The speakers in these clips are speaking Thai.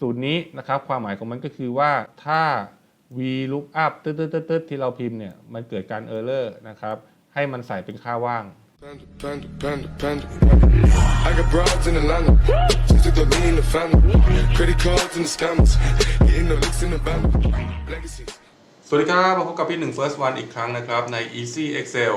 สูตรนี้นะครับความหมายของมันก็คือว่าถ้า v lookup ตึ๊ดตึ๊ดตึ๊ดตึ๊ดที่เราพิมพ์เนี่ยมันเกิดการ error นะครับให้มันใส่เป็นค่าว่าง Panda, panda, panda, panda. I got broads in Atlanta. Just took the lean in the family. Credit cards and the scammers. Hitting the licks in the band. Legacies. สวัสดีครับมาพบกับพี่หนึ่ง first one อีกครั้งนะครับใน easy excel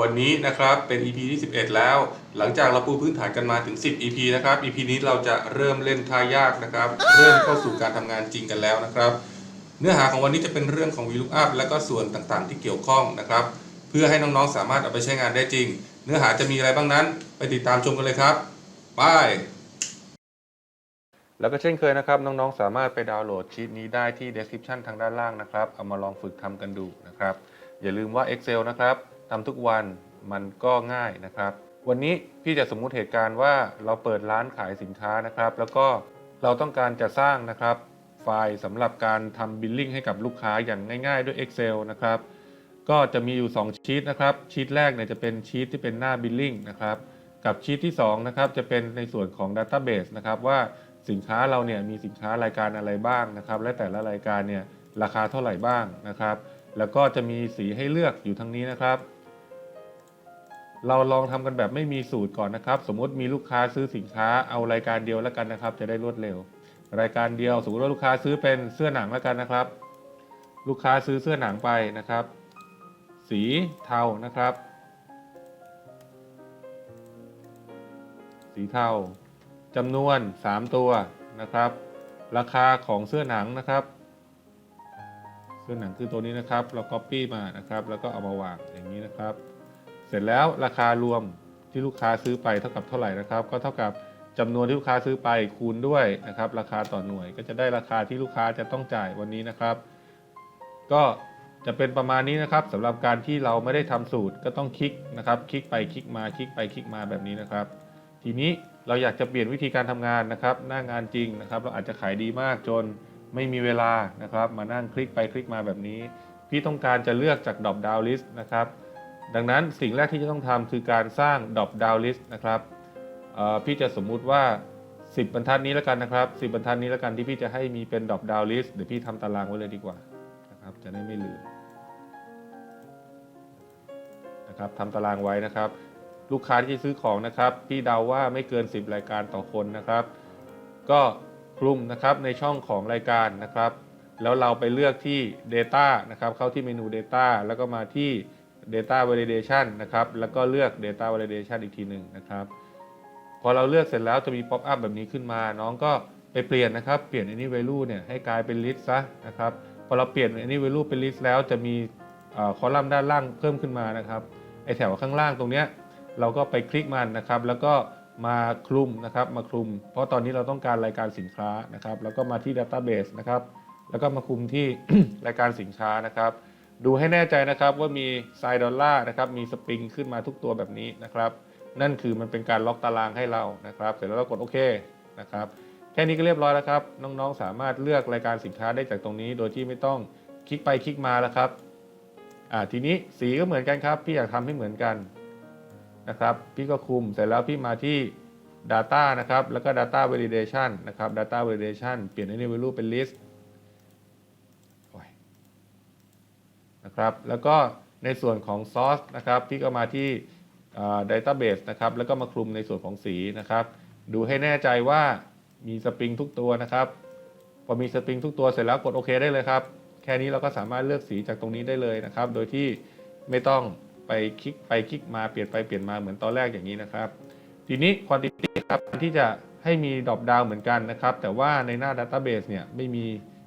วันนี้นะครับเป็น ep ที่ 11 แล้ว หลังจากเราปูพื้นฐานกันมาถึง 10 ep นะครับ ep นี้เราจะเริ่มเล่นท่ายากนะครับ เริ่มเข้าสู่การทำงานจริงกันแล้วนะครับ เนื้อหาของวันนี้จะเป็นเรื่องของ VLOOKUP และก็ส่วนต่างๆ ที่เกี่ยวข้องนะครับ เพื่อให้น้องๆสามารถเอาไปใช้งานได้จริง เนื้อหาจะมีอะไรบ้างนั้น ไปติดตามชมกันเลยครับไป แล้วก็เช่นเคยนะครับน้องๆ สามารถไปดาวน์โหลดชีตนี้ได้ที่ description ทางด้านล่างนะครับ เอามาลองฝึกทำกันดูนะครับ อย่าลืมว่า Excel นะครับ ทำทุกวันมันก็ง่ายนะครับ วันนี้พี่จะสมมุติเหตุการณ์ว่าเราเปิดร้านขายสินค้านะครับ แล้วก็เราต้องการจะสร้างนะครับ ไฟล์สำหรับการทำบิลลิ่งให้กับลูกค้าอย่างง่าย ๆ ด้วย Excel นะครับ ก็จะมีอยู่ 2 ชีตนะครับ ชีตแรกเนี่ยจะเป็นชีตที่เป็นหน้าบิลลิ่งนะครับกับชีตที่2นะครับจะเป็นในส่วนของ Database นะครับว่าสินค้าเราเนี่ยมีสินค้ารายการอะไรบ้างนะครับ และแต่ละรายการเนี่ยราคาเท่าไหร่บ้างนะครับ แล้วก็จะมีสีให้เลือกอยู่ทางนี้นะครับ เราลองทำกันแบบไม่มีสูตรก่อนนะครับ สมมติมีลูกค้าซื้อสินค้าเอารายการเดียวแล้วกันนะครับ จะได้รวดเร็ว รายการเดียวสมมติว่าลูกค้าซื้อเป็นเสื้อหนังแล้วกันนะครับ ลูกค้าซื้อเสื้อหนังไปนะครับ สีเทานะครับ สีเทาจำนวน 3 ตัวนะครับ ราคาของเสื้อหนังนะครับ เสื้อหนังคือตัวนี้นะครับ เรา copy มานะครับ แล้วก็เอามาวางอย่างนี้นะครับ เสร็จแล้วราคารวมที่ลูกค้าซื้อไปเท่ากับเท่าไหร่นะครับ ก็เท่ากับจำนวนที่ลูกค้าซื้อไปคูณด้วยนะครับ ราคาต่อหน่วยก็จะได้ราคาที่ลูกค้าจะต้องจ่ายวันนี้นะครับ ก็จะเป็นประมาณนี้นะครับสำหรับการที่เราไม่ได้ทำสูตรก็ต้องคลิกนะครับ คลิกไปคลิกมาคลิกไปคลิกมาแบบนี้นะครับ ทีนี้เราอยากจะเปลี่ยนวิธีการทำงานนะครับ หน้างานจริงนะครับ เราอาจจะขายดีมากจนไม่มีเวลานะครับ มานั่งคลิกไปคลิกมาแบบนี้ พี่ต้องการจะเลือกจาก drop down list นะครับ ดังนั้นสิ่งแรกที่จะต้องทำคือการสร้าง drop down list นะครับพี่จะสมมุติว่า 10 บรรทัดนี้แล้วกันนะครับ 10 บรรทัดนี้แล้วกันที่พี่จะให้มีเป็น drop down list เดี๋ยวพี่ทำตารางไว้เลยดีกว่านะครับจะได้ไม่ลืมนะครับทำตารางไว้นะครับ ลูกค้าที่จะซื้อของนะครับ พี่เดาว่าไม่เกิน 10 รายการต่อคนนะครับ ก็คลุมนะครับในช่องของรายการนะครับ แล้วเราไปเลือกที่ Data นะครับ เข้าที่เมนู Data แล้วก็มาที่ Data Validation นะครับ แล้วก็เลือก Data Validation อีกทีหนึ่งนะครับ พอเราเลือกเสร็จแล้วจะมี Pop up แบบนี้ขึ้นมา น้องก็ไปเปลี่ยนนะครับ เปลี่ยน any value เนี่ยให้กลายเป็น list ซะนะครับ พอเราเปลี่ยน any value เป็น list แล้วจะมีคอลัมน์ด้านล่างเพิ่มขึ้นมานะครับ ไอแถวข้างล่างตรงเนี้ยเราก็ไปคลิกมันนะครับ แล้วก็มาคลุมนะครับ มาคลุม เพราะตอนนี้เราต้องการรายการสินค้านะครับ แล้วก็มาที่ Database นะครับ แล้วก็มาคลุมที่รายการสินค้านะครับ ดูให้แน่ใจนะครับว่ามีไซด์ดอลลาร์นะครับมีสปริงขึ้นมาทุกตัวแบบนี้นะครับ นั่นคือมันเป็นการล็อกตารางให้เรานะครับ เสร็จแล้วเรากดโอเคนะครับแค่นี้ก็เรียบร้อยแล้วครับ น้องๆ สามารถเลือกรายการสินค้าได้จากตรงนี้ โดยที่ไม่ต้องคลิกไปคลิกมาแล้วครับอ่าทีนี้สีก็เหมือนกันครับพี่อยากทำให้เหมือนกันนะครับ พี่ก็คุมเสร็จแล้วพี่มาที่ Data นะครับแล้วก็ Data Validation นะครับ Data Validation เปลี่ยน any value เป็น list โอ้ย นะครับ แล้วก็ในส่วนของ source นะครับพี่ก็มาที่อ่า database นะครับ แล้วก็มาคลุมในส่วนของสีนะครับ ดูให้แน่ใจว่ามีสปริงทุกตัวนะครับ พอมีสปริงทุกตัวเสร็จแล้วกดโอเคได้เลยครับ แค่นี้เราก็สามารถเลือกสีจากตรงนี้ได้เลยนะครับ โดยที่ไม่ต้องไปคลิกไปคลิกมาเปลี่ยนไปเปลี่ยนมาเหมือนตอนแรกอย่างนี้นะครับ ทีนี้ quantity ครับที่จะให้มีดรอปดาวเหมือนกันนะครับ แต่ว่าในหน้า database เนี่ยไม่มี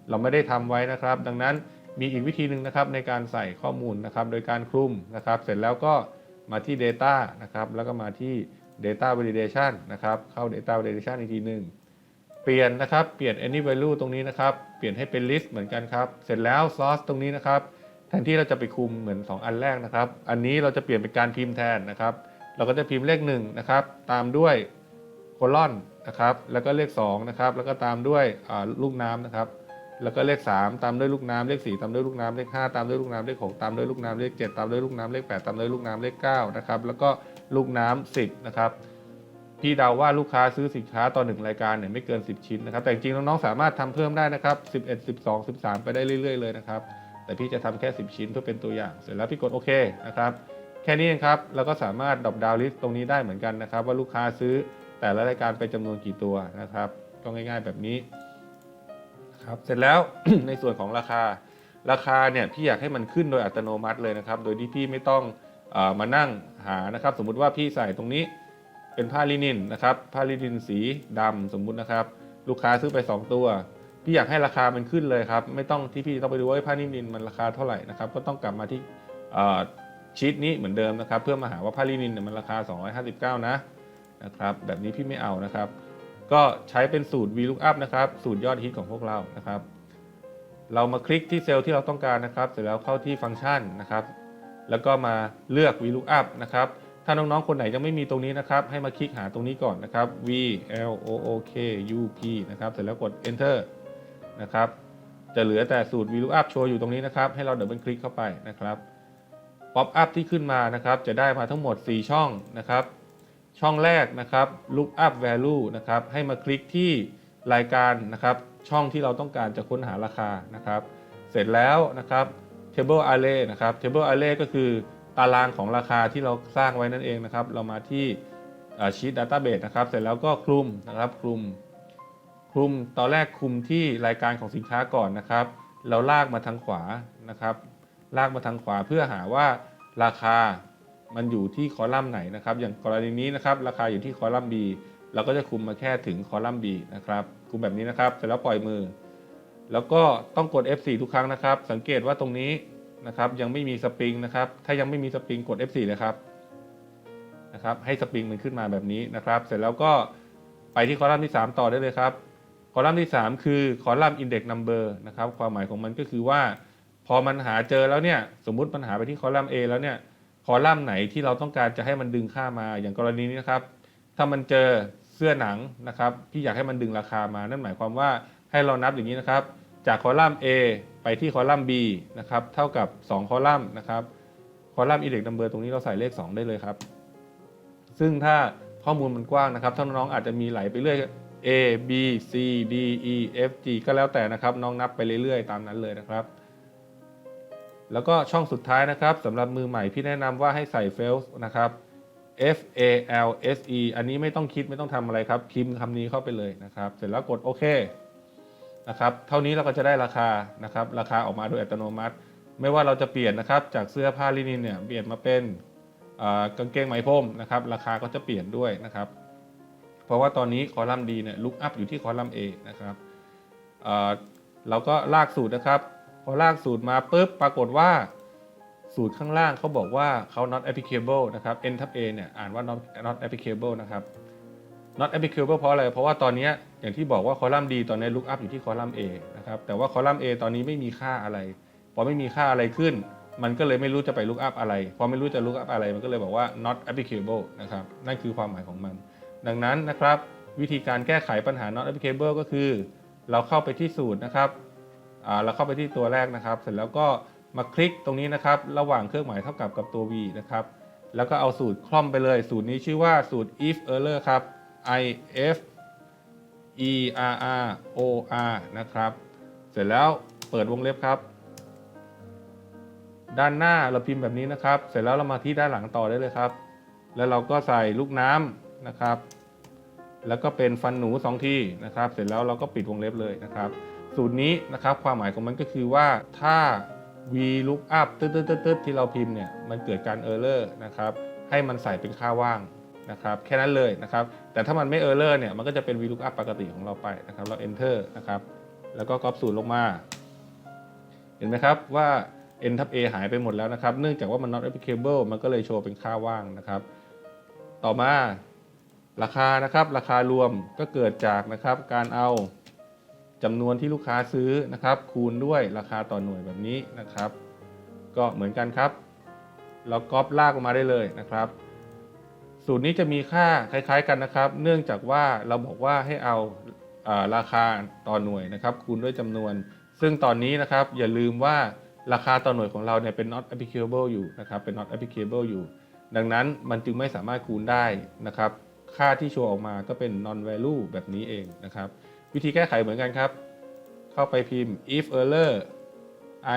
เราไม่ได้ทำไว้นะครับ ดังนั้น มีอีกวิธีหนึ่งนะครับในการใส่ข้อมูลนะครับโดยการคลุมนะครับ เสร็จแล้วก็มาที่ data นะครับแล้วก็มาที่ data validation นะครับเข้า data validation อีกทีหนึ่งเปลี่ยนนะครับเปลี่ยน any value ตรงนี้นะครับเปลี่ยนให้เป็น list เหมือนกันครับเสร็จแล้ว source ตรงนี้นะครับแทนที่เราจะไปคุมเหมือน 2 อันแรกนะครับ อันนี้เราจะเปลี่ยนเป็นการพิมพ์แทนนะครับ เราก็จะพิมพ์เลข1นะครับตามด้วยโคลอนนะครับแล้วก็เลข2นะครับแล้วก็ตามด้วยลูกน้ำนะครับ แล้วก็เลข 3 ตามด้วยลูกน้ำเลข 4 ตามด้วยลูกน้ำเลข 5 ตามด้วยลูกน้ำเลข 6 ตามด้วยลูกน้ำเลข 7 ตามด้วยลูกน้ำเลข 8 ตามด้วยลูกน้ำเลข9นะครับแล้วก็ลูกน้ำ10นะครับพี่เดาว่าลูกค้าซื้อสินค้าต่อหนึ่งรายการเนี่ยไม่เกิน 10 ชิ้นนะครับแต่จริงน้องๆสามารถทำเพิ่มได้นะครับ11 12 13 ไปได้เรื่อย ๆ เลยนะครับแต่พี่จะทำแค่ 10 ชิ้นเพื่อเป็นตัวอย่าง เสร็จแล้วพี่กดโอเคนะครับแค่นี้เองครับแล้วก็สามารถดรอปดาวลิสต์ตรงนี้ได้เหมือนกันนะครับว่าลูกค้าซื้อแต่ละรายการไปจำนวนกี่ตัวนะครับก็ง่าย ๆ แบบนี้ ครับเสร็จแล้ว ในส่วนของราคาราคาเนี่ยพี่อยากให้มันขึ้นโดยอัตโนมัติเลยนะครับ โดยที่พี่ไม่ต้องอมานั่งหานะครับ สมมุติว่าพี่ใส่ตรงนี้เป็นผ้าลินินนะครับผ้าลินินสีดำสมมุตินะครับ ลูกค้าซื้อไป 2 ตัว พี่อยากให้ราคามันขึ้นเลยครับ ไม่ต้องที่พี่ต้องไปดูว่าผ้าลินินมันราคาเท่าไหร่นะครับก็ต้องกลับมาที่ชีตนี้เหมือนเดิมนะครับ เพื่อมาหาว่าผ้าลินินเนี่ยมันราคา 259 นะนะครับ แบบนี้พี่ไม่เอานะครับ ก็ใช้เป็นสูตร VLOOKUP นะครับ สูตรยอดฮิตของพวกเรานะครับ เรามาคลิกที่เซลล์ที่เราต้องการนะครับ เสร็จแล้วเข้าที่ฟังก์ชันนะครับ แล้วก็มาเลือก VLOOKUP นะครับ ถ้าน้องๆ คนไหนยังไม่มีตรงนี้นะครับ ให้มาคลิกหาตรงนี้ก่อนนะครับ V L O O K U P นะครับ เสร็จแล้วกด Enter นะครับ จะเหลือแต่สูตร VLOOKUP โชว์อยู่ตรงนี้นะครับ ให้เราเดินคลิกเข้าไปนะครับ ป๊อปอัพที่ขึ้นมานะครับ จะได้มาทั้งหมด 4 ช่องนะครับ ช่องแรกนะครับ look up value นะครับให้มาคลิกที่รายการนะครับ ช่องที่เราต้องการจะค้นหาราคานะครับ เสร็จแล้วนะครับ table array นะครับ table array ก็คือตารางของราคาที่เราสร้างไว้นั่นเองนะครับ เรามาที่อ่อ sheet database นะครับ เสร็จแล้วก็คลุมนะครับคลุมคลุมตอนแรกคลุมที่รายการของสินค้าก่อนนะครับ เราลากมาทางขวานะครับ ลากมาทางขวาเพื่อหาว่าราคา มันอยู่ที่คอลัมน์ไหนนะครับ อย่างกรณีนี้นะครับ ราคาอยู่ที่คอลัมน์ B เราก็จะคุมมาแค่ถึงคอลัมน์ B นะครับ คุมแบบนี้นะครับ เสร็จแล้วปล่อยมือ แล้วก็ต้องกด F4 ทุกครั้งนะครับ สังเกตว่าตรงนี้นะครับ ยังไม่มีสปริงนะครับ ถ้ายังไม่มีสปริงกด F4 เลยครับนะครับ ให้สปริงมันขึ้นมาแบบนี้นะครับ เสร็จแล้วก็ไปที่คอลัมน์ที่ 3 ต่อได้เลยครับ คอลัมน์ที่ 3 คือคอลัมน์ index number นะครับ ความหมายของมันก็คือว่า พอมันหาเจอแล้วเนี่ย สมมุติมันหาไปที่คอลัมน์ A แล้วเนี่ย อลัมน์ไหนที่เราต้องการจะให้มันดึงค่ามาอย่างกรณีนี้นะครับ ถ้ามันเจอเสื้อหนังนะครับพี่อยากให้มันดึงราคามา นั่นหมายความว่าให้เรานับอย่างนี้นะครับ จากคอลัมน์ A ไปที่คอลัมน์ B นะครับเท่ากับ 2 คอลัมน์นะครับคอลัมน์ index number ตรงนี้เราใส่เลข 2 ได้เลยครับ ซึ่งถ้าข้อมูลมันกว้างนะครับถ้าน้องอาจจะมีไหลไปเรื่อย A B C D E F G ก็แล้วแต่นะครับ น้องนับไปเรื่อยๆ ตามนั้นเลยนะครับ แล้วก็ช่องสุดท้ายนะครับสำหรับมือใหม่พี่แนะนำว่าให้ใส่ f a i l นะครับ F A L S E อันนี้ไม่ต้องคิดไม่ต้องทำอะไรครับพิมพ์คำนี้เข้าไปเลยนะครับ เสร็จแล้วกดโอเคนะครับเท่านี้เราก็จะได้ราคานะครับราคาออกมาโดยอัตโนมัติ ไม่ว่าเราจะเปลี่ยนนะครับจากเสื้อผ้าลินินเนี่ยเปลี่ยนมาเป็นกางเกงไหมพรมนะครับราคาก็จะเปลี่ยนด้วยนะครับ เพราะว่าตอนนี้คอลัมน์ D เนี่ยลุกอัพอยู่ที่คอลัมน์ A นะครับเราก็ลากสูตรนะครับ อลากสูตรมาปุ๊บปรากฏว่าสูตรข้างล่างเขาบอกว่าเขา not applicable นะครับ n ทับ a เนี่ยอ่านว่า not not applicable นะครับ not applicable เพราะอะไร เพราะว่าตอนนี้อย่างที่บอกว่าคอลัมน์ D ตอนนี้ look up อยู่ที่คอลัมน์ A นะครับ แต่ว่าคอลัมน์ A ตอนนี้ไม่มีค่าอะไร พอไม่มีค่าอะไรขึ้น มันก็เลยไม่รู้จะไป look up อะไร พอไม่รู้จะ look up อะไร มันก็เลยบอกว่า not applicable นะครับ นั่นคือความหมายของมัน ดังนั้นนะครับ วิธีการแก้ไขปัญหา not applicable ก็คือ เราเข้าไปที่สูตรนะครับ เราเข้าไปที่ตัวแรกนะครับ เสร็จแล้วก็มาคลิกตรงนี้นะครับ ระหว่างเครื่องหมายเท่ากับกับตัว v นะครับ แล้วก็เอาสูตรคล่อมไปเลย สูตรนี้ชื่อว่าสูตร if error ครับ i f e r r o r นะครับ เสร็จแล้วเปิดวงเล็บครับ ด้านหน้าเราพิมพ์แบบนี้นะครับ เสร็จแล้วเรามาที่ด้านหลังต่อได้เลยครับ แล้วเราก็ใส่ลูกน้ำนะครับ แล้วก็เป็นฟันหนู2ที่นะครับ เสร็จแล้วเราก็ปิดวงเล็บเลยนะครับ สูตรนี้นะครับความหมายของมันก็คือว่าถ้า v look up ตึ๊ดตึ๊ดที่เราพิมพ์เนี่ยมันเกิดการ error นะครับให้มันใส่เป็นค่าว่างนะครับแค่นั้นเลยนะครับแต่ถ้ามันไม่ error เนี่ยมันก็จะเป็น v look up ปกติของเราไปนะครับเรา enter นะครับแล้วก็ copy สูตรลงมา เห็นไหมครับว่า n ทับ a หายไปหมดแล้วนะครับ เนื่องจากว่ามัน not applicable มันก็เลยโชว์เป็นค่าว่างนะครับ ต่อมาราคานะครับ ราคารวมก็เกิดจากนะครับการเอา จำนวนที่ลูกค้าซื้อนะครับ คูณด้วยราคาต่อหน่วยแบบนี้นะครับ ก็เหมือนกันครับ เราก๊อปลากออกมาได้เลยนะครับ สูตรนี้จะมีค่าคล้ายๆกันนะครับ เนื่องจากว่าเราบอกว่าให้เอาอาราคาต่อหน่วยนะครับ คูณด้วยจำนวน ซึ่งตอนนี้นะครับ อย่าลืมว่าราคาต่อหน่วยของเราเนี่ยเป็น not applicable อยู่นะครับเป็น not applicable อยู่ ดังนั้นมันจึงไม่สามารถคูณได้นะครับ ค่าที่โชว์ออกมาก็เป็น non value แบบนี้เองนะครับ วิธีแก้ไขเหมือนกันครับ เข้าไปพิมพ์ if error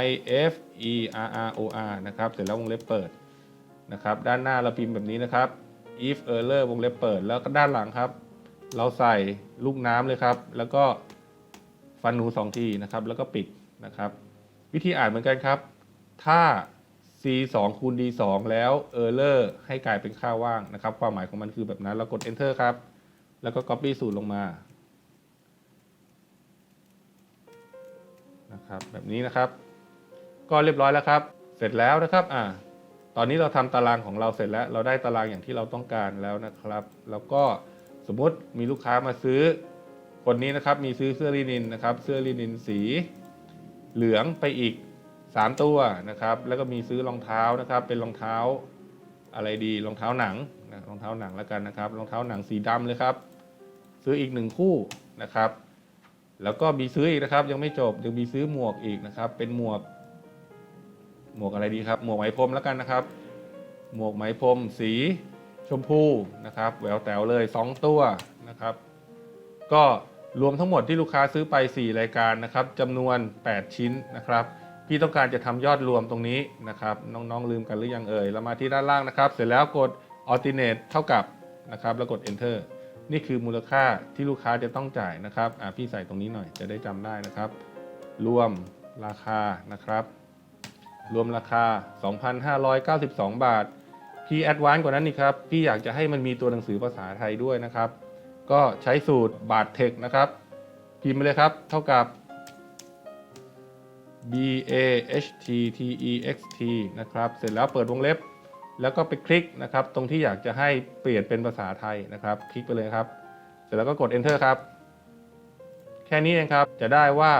i f e r r o r นะครับ เสร็จแล้ววงเล็บเปิดนะครับ ด้านหน้าเราพิมพ์แบบนี้นะครับ if error วงเล็บเปิด แล้วก็ด้านหลังครับ เราใส่ลูกน้ำเลยครับ แล้วก็ฟันหนูสองทีนะครับ แล้วก็ปิดนะครับ วิธีอ่านเหมือนกันครับ ถ้า c 2คูณ d 2แล้ว error ให้กลายเป็นค่าว่างนะครับ ความหมายของมันคือแบบนั้นเรากด enter ครับ แล้วก็ copy สูตรลงมา นะครับแบบนี้นะครับ ก็เรียบร้อยแล้วครับ เสร็จแล้วนะครับอ่าตอนนี้เราทำตารางของเราเสร็จแล้ว เราได้ตารางอย่างที่เราต้องการแล้วนะครับ แล้วก็สมมุติมีลูกค้ามาซื้อ คนนี้นะครับมีซื้อเสื้อลินินนะครับ เสื้อลินินสี เหลืองไปอีก 3 ตัวนะครับ แล้วก็มีซื้อรองเท้านะครับ เป็นรองเท้าอะไรดีรองเท้าหนังนะรองเท้าหนังแล้วกันนะครับรองเท้าหนังสีดำเลยครับ ซื้ออีกหนึ่งคู่นะครับ แล้วก็มีซื้ออีกนะครับ ยังไม่จบยังมีซื้อหมวกอีกนะครับ เป็นหมวก หมวกอะไรดีครับ หมวกไหมพรมแล้วกันนะครับ หมวกไหมพรมสีชมพูนะครับแหววแต๋วเลย 2 ตัวนะครับ ก็รวมทั้งหมดที่ลูกค้าซื้อไป 4 รายการนะครับจำนวน 8 ชิ้นนะครับ พี่ต้องการจะทำยอดรวมตรงนี้นะครับ น้องๆลืมกันหรือยังเอ่ยเรามาที่ด้านล่างนะครับ เสร็จแล้วกด alternate เท่ากับนะครับ แล้วกด enter นี่คือมูลค่าที่ลูกค้าจะต้องจ่ายนะครับอะพี่ใส่ตรงนี้หน่อยจะได้จำได้นะครับ รวมราคานะครับ รวมราคา 2,592 บาท พี่แอดวานซ์กว่านั้นนี่ครับ พี่อยากจะให้มันมีตัวหนังสือภาษาไทยด้วยนะครับ ก็ใช้สูตรบาทเทคนะครับ พิมพ์ไปเลยครับ เท่ากับ b a h t t e x t นะครับ เสร็จแล้วเปิดวงเล็บ แล้วก็ไปคลิกนะครับตรงที่อยากจะให้เปลี่ยนเป็นภาษาไทยนะครับ คลิกไปเลยครับ เสร็จแล้วก็กด enter ครับ แค่นี้เองครับจะได้ว่า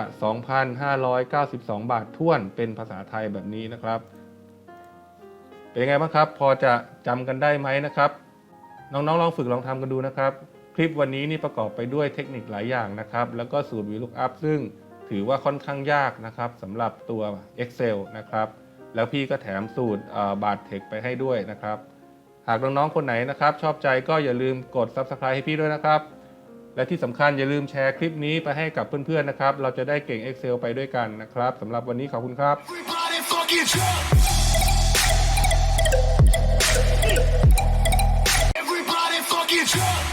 2,592 บาทท้วนเป็นภาษาไทยแบบนี้นะครับ เป็นยังไงบ้างครับ พอจะจำกันได้ไหมนะครับ น้องๆลองฝึกลองทำกันดูนะครับ คลิปวันนี้นี่ประกอบไปด้วยเทคนิคหลายอย่างนะครับ แล้วก็สูตร VLOOKUP ซึ่งถือว่าค่อนข้างยากนะครับสำหรับตัว Excel นะครับ แล้วพี่ก็แถมสูตรบาทเทคไปให้ด้วยนะครับ หากน้องๆคนไหนนะครับ ชอบใจก็อย่าลืมกด Subscribe ให้พี่ด้วยนะครับ และที่สำคัญอย่าลืมแชร์คลิปนี้ไปให้กับเพื่อนๆนะครับ เราจะได้เก่ง Excel ไปด้วยกันนะครับสำหรับวันนี้ขอบคุณครับ Everybody fucking drop.